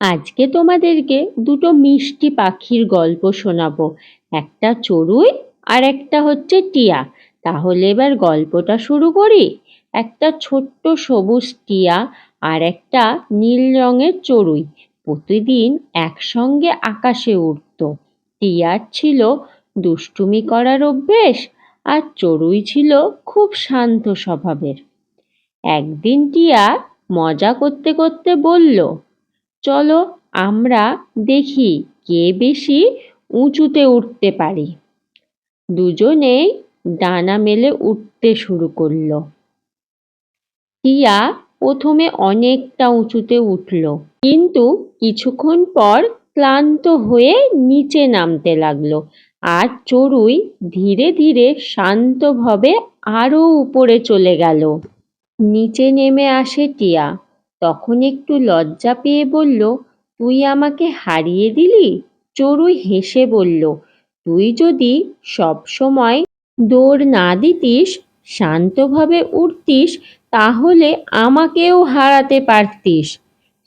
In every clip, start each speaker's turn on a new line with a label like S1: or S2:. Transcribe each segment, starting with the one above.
S1: আজকে তোমাদেরকে দুটো মিষ্টি পাখির গল্প শোনাবো। একটা চড়ুই আর একটা হচ্ছে টিয়া। তাহলে এবার গল্পটা শুরু করি। একটা ছোট্ট সবুজ টিয়া আর একটা নীল রঙের চড়ুই প্রতিদিন একসঙ্গে আকাশে উড়তো। টিয়ার ছিল দুষ্টুমি করার অভ্যেস আর চড়ুই ছিল খুব শান্ত স্বভাবের। একদিন টিয়া মজা করতে করতে বলল চলো আমরা দেখি কে বেশি উঁচুতে উঠতে পারি। দুজনেই ডানা মেলে উঠতে শুরু করল। টিয়া প্রথমে অনেকটা উঁচুতে উঠল, কিন্তু কিছুক্ষণ পর ক্লান্ত হয়ে নিচে নামতে লাগল আর চড়ুই ধীরে ধীরে শান্তভাবে আরও উপরে চলে গেল। নিচে নেমে আসে টিয়া। তখন একটু লজ্জা পেয়ে বলল, তুই আমাকে হারিয়ে দিলি? চড়ুই হেসে বলল, তুই যদি সব সময় দৌড় না দিতিস, শান্তভাবে উঠতিস, তাহলে আমাকেও হারাতে পারতিস।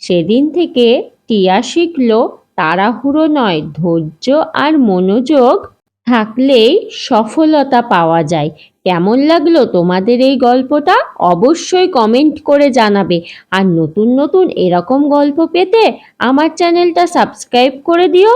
S1: সেদিন থেকে টিয়া শিখল, তাড়াহুড়ো নয়, ধৈর্য আর মনোযোগ থাকলেই সফলতা পাওয়া যায়। কেমন লাগল তোমাদের এই গল্পটা? অবশ্যই কমেন্ট করে জানাবে। আর নতুন নতুন এরকম গল্প পেতে আমার চ্যানেলটা সাবস্ক্রাইব করে দিও।